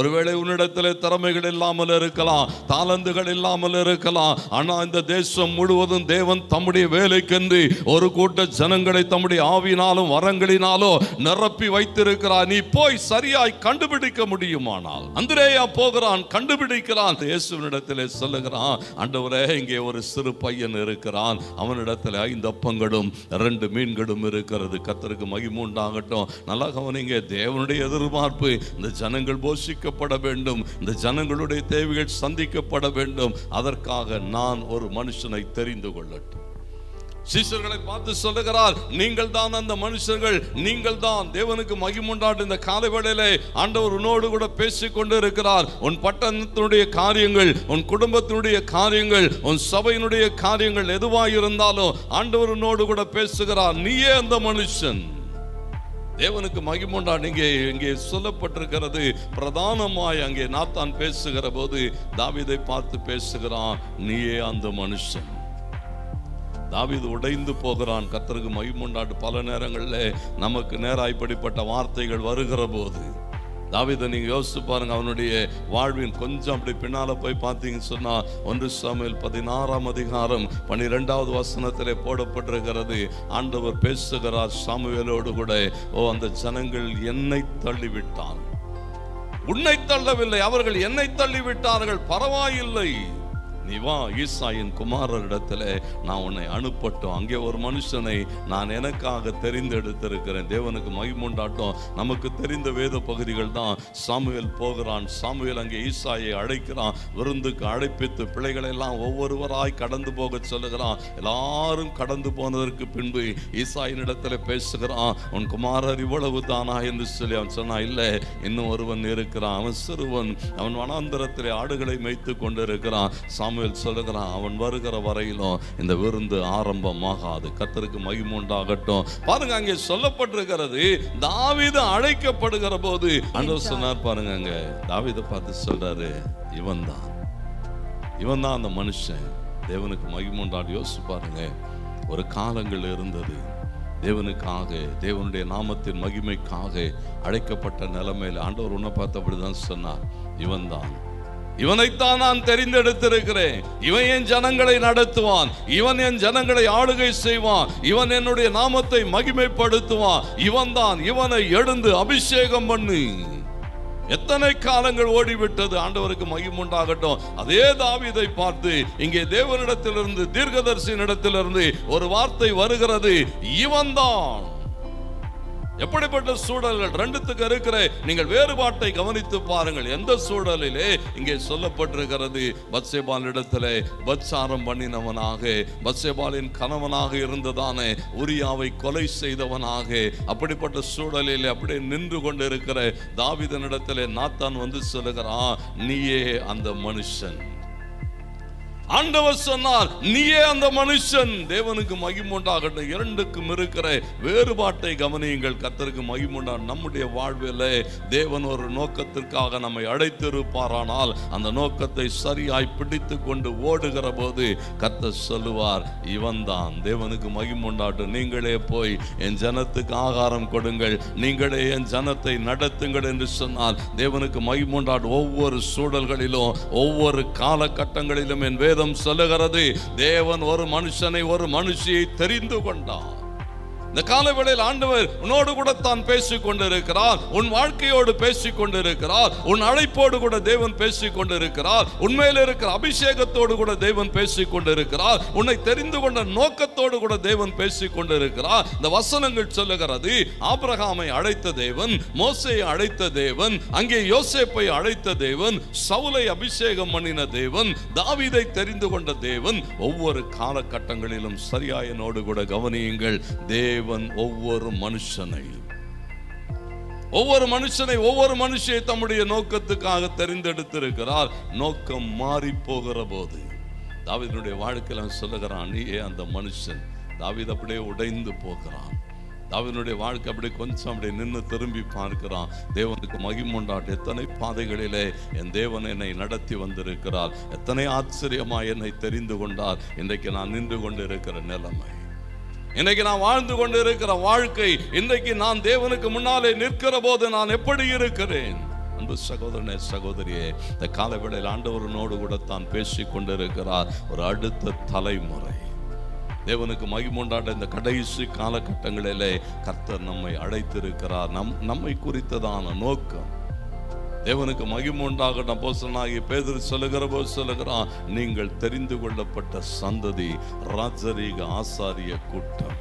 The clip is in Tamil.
ஒருவேளை உன்னிடத்தில் திறமைகள் இல்லாமல் இருக்கலாம் தாளந்துகள் இல்லாமல் இருக்கலாம். ஆனா இந்த தேசம் முழுவதும் தேவன் தம்முடைய வேலைக்கென்று ஒரு கூட்ட ஜனங்களை தம்முடைய ஆவினாலும் வரங்களினாலும் நிரப்பி வைத்திருக்கிறார். நீ போய் சரியாய் கண்டுபிடிக்க முடியுமானால். அந்திரேயா போகிறான் கண்டுபிடிக்கிறான். இயேசுவனிடத்தில் சொல்லுகிறான் அண்டவரே இங்கே ஒரு சிறு பையன் இருக்கிறான். அவனிடத்தில் ஐந்து அப்பங்களும் ரெண்டு மீன்களும் இருக்கிறது. கத்தருக்கு மகிமை உண்டாகட்டும். நல்லா கவனிங்க தேவனுடைய எதிர்பார்ப்பு இந்த ஜனங்கள் போஷிக்கப்பட வேண்டும். இந்த ஜனங்களுடைய தேவைகள் சந்திக்கப்பட வேண்டும். அதற்காக நான் ஒரு மனுஷனை தெரிந்து கொள்ளட்டும். சீசர்களை பார்த்து சொல்லுகிறார் நீங்கள் தான் அந்த மனுஷர்கள். நீங்கள் தான் தேவனுக்கு மகிமுண்டாட்டு இந்த காலை வேளையிலே ஆண்டவர் உன்னோடு கூட பேசிக்கொண்டு இருக்கிறார் உன் பட்டணத்தினுடைய காரியங்கள் உன் குடும்பத்தினுடைய காரியங்கள் உன் சபையினுடைய காரியங்கள் எதுவாக இருந்தாலும் ஆண்டவர் உன்னோடு கூட பேசுகிறார். நீயே அந்த மனுஷன். தேவனுக்கு மகிமுண்டா. நீங்க இங்கே சொல்லப்பட்டிருக்கிறது பிரதானமாய் அங்கே நாத்தான் பேசுகிற போது தாவிதை பார்த்து பேசுகிறான் நீயே அந்த மனுஷன். தாவிது உடைந்து போகிறான். கத்தருக்கு மகிமுண்டாட்டு. பல நேரங்களில் நமக்கு நேராக இப்படிப்பட்ட வார்த்தைகள் வருகிற போது தாவிதை நீங்கள் யோசித்து பாருங்கள் அவனுடைய வாழ்வின் கொஞ்சம் அப்படி பின்னால் போய் பார்த்தீங்கன்னு சொன்னால் ஒன்று சாமுவேல் பதினாறாம் அதிகாரம் பன்னிரெண்டாவது வசனத்திலே போடப்பட்டிருக்கிறது. ஆண்டவர் பேசுகிறார் சாமுவேலோடு கூட ஓ அந்த ஜனங்கள் என்னை தள்ளிவிட்டான் உன்னை தள்ளவில்லை அவர்கள் என்னை தள்ளிவிட்டார்கள் பரவாயில்லை. நீ வா ஈசாயின் குமாரரிடத்துல நான் உன்னை அனுப்பட்டும். அங்கே ஒரு மனுஷனை நான் எனக்காக தெரிந்தெடுத்திருக்கிறேன். தேவனுக்கு மகிமுண்டாட்டம் நமக்கு தெரிந்த வேத பகுதிகள் தான். சாமுவேல் போகிறான். சாமுவேல் அங்கே ஈசாயை அழைக்கிறான். விருந்துக்கு அழைப்பித்து பிள்ளைகளை எல்லாம் ஒவ்வொருவராய் கடந்து போக சொல்லுகிறான். எல்லாரும் கடந்து போனதற்கு பின்பு ஈசாயின் இடத்துல பேசுகிறான். உன் குமாரர் இவ்வளவு தானா? என்று சொல்லி அவன் சொன்னான் இல்லை இன்னும் ஒருவன் இருக்கிறான். அவன் சிறுவன். அவன் வனாந்தரத்திலே ஆடுகளை மேய்த்து கொண்டிருக்கிறான். சாமுவேல் சொல்லுகிறான் அவன் வருகிற வரையிலும் இந்த விருந்து ஆரம்பமாகாது. கத்தருக்கு மகிமை உண்டாகட்டும். பாருங்க அங்கே சொல்லப்பட்டிருக்கிறது தாவீது அழைக்கப்படுகிற போது. ஆண்டவர் சொன்னார் பாருங்க அங்க தாவீதை பார்த்து சொல்றாரு இவன் தான். இவன் தான் அந்த மனுஷன். தேவனுக்கு மகிமை உண்டாடி. யோசிச்சு பாருங்க ஒரு காலங்கள் இருந்தது. தேவனுக்காக தேவனுடைய நாமத்தின் மகிமைக்காக அழைக்கப்பட்ட நிலைமையில் ஆண்டவர் உன்னை பார்த்தபடிதான் சொன்னார் இவன் தான். இவனைத்தான் நான் தெரிந்தெடுத்திருக்கிறேன். இவன் என் ஜனங்களை நடத்துவான். இவன் என் ஜனங்களை ஆளுகை செய்வான். இவன் என்னுடைய நாமத்தை மகிமைப்படுத்துவான். இவன் தான் இவனை எழுந்து அபிஷேகம் பண்ணு. எத்தனை காலங்கள் ஓடிவிட்டது. ஆண்டவருக்கு மகிமுண்டாகட்டும் அதே தாவிதை பார்த்து இங்கே தேவனிடத்திலிருந்து தீர்க்கதரிசியினிடத்திலிருந்து ஒரு வார்த்தை வருகிறது. இவன்தான். எப்படிப்பட்ட சூழல்கள்? ரெண்டுத்துக்கு இருக்கிற நீங்கள் வேறுபாட்டை கவனித்து பாருங்கள். எந்த சூழலிலே இங்கே சொல்லப்பட்டிருக்கிறது? பத்சேபால் இடத்துல பத்சாரம் பண்ணினவனாக பத்சேபாலின் கணவனாக இருந்ததானே உரியாவை கொலை செய்தவனாக அப்படிப்பட்ட சூழலில் அப்படியே நின்று கொண்டு இருக்கிற தாவிதனிடத்திலே நாத்தான் வந்து சொல்லுகிறான் நீயே அந்த மனுஷன். ஆண்டவர் சொன்னார் நீயே அந்த மனுஷன். தேவனுக்கு மகிமுண்டாகட்டும் இரண்டுக்கும் இருக்கிற வேறுபாட்டை கவனியுங்கள். கத்தருக்கு மகிமுண்டா நம்முடைய வாழ்வில் தேவன் ஒரு நோக்கத்திற்காக நம்மை அழைத்திருப்பாரானால் அந்த நோக்கத்தை சரியாய் பிடித்து கொண்டு ஓடுகிற போது கத்த சொல்லுவார் இவன்தான். தேவனுக்கு மகிமுண்டாட்டும் நீங்களே போய் என் ஜனத்துக்கு ஆகாரம் கொடுங்கள். நீங்களே என் ஜனத்தை நடத்துங்கள் என்று சொன்னால் தேவனுக்கு மகிமுண்டாட்டு ஒவ்வொரு சூழல்களிலும் ஒவ்வொரு காலகட்டங்களிலும் என் வேதம் சொல்லுகிறது. தேவன் ஒரு மனுஷனை ஒரு மனுஷியை தெரிந்து கொண்டார். இந்த காலவேளையில் ஆண்டவர் உன்னோடு கூட தான் பேசிக் கொண்டிருக்கிறார் உன் வாழ்க்கையோடு பேசிக் கொண்டிருக்கிறார் உன் அழைப்போடு கூட தேவன் பேசிக் கொண்டிருக்கிறார் உண்மையில் இருக்கிற அபிஷேகத்தோடு கூட தேவன் பேசிக் கொண்டிருக்கிறார் உன்னை தெரிந்து கொண்ட நோக்கத்தோடு கூட தேவன் பேசிக் கொண்டிருக்கிறார் இந்த வசனங்கள் சொல்லுகிறது ஆபிரகாமை அழைத்த தேவன் மோசையை அழைத்த தேவன் அங்கே யோசேப்பை அழைத்த தேவன் சவுலை அபிஷேகம் பண்ணின தேவன் தாவிதை தெரிந்து கொண்ட தேவன் ஒவ்வொரு காலகட்டங்களிலும் சரியாயனோடு கூட கவனியுங்கள். தேவன் ஒவ்வொரு மனுஷனை ஒவ்வொரு மனுஷனை ஒவ்வொரு மனுஷனை தம்முடைய நோக்கத்துக்காக தெரிந்தெடுத்திருக்கிறார். நோக்கம் மாறி போகிற போது தாவிதனுடைய வாழ்க்கையில் சொல்லுகிறான் நீ ஏன் அந்த மனுஷன். தாவித அப்படியே உடைந்து போகிறான். தாவீதுடைய வாழ்க்கை அப்படியே கொஞ்சம் அப்படியே நின்று திரும்பி பார்க்கிறான். தேவனுக்கு மகிமுண்டாட்டு எத்தனை பாதைகளிலே என் தேவன் என்னை நடத்தி வந்திருக்கிறார். எத்தனை ஆச்சரியமாக என்னை தெரிந்து கொண்டார். இன்றைக்கு நான் நின்று கொண்டு இருக்கிற நிலைமை. இன்றைக்கு நான் வாழ்ந்து கொண்டு இருக்கிற வாழ்க்கை இன்றைக்கு நான் தேவனுக்கு முன்னாலே நிற்கிற போது நான் எப்படி இருக்கிறேன்? அன்பு சகோதரனே சகோதரியே இந்த காலவேளையில் ஆண்டவரனோடு கூட தான் பேசி கொண்டிருக்கிறார் ஒரு அடுத்த தலைமுறை. தேவனுக்கு மகிமுண்டாண்ட இந்த கடைசி காலகட்டங்களிலே கர்த்தர் நம்மை அழைத்திருக்கிறார். நம் நம்மை குறித்ததான நோக்கம். தேவனுக்கு மகிமுண்டாகட்டும் போசனாகி பேதர் சொல்லுகிற போது சொல்லுகிறான் நீங்கள் தெரிந்து கொள்ளப்பட்ட சந்ததி ராஜரீக ஆசாரிய கூட்டம்.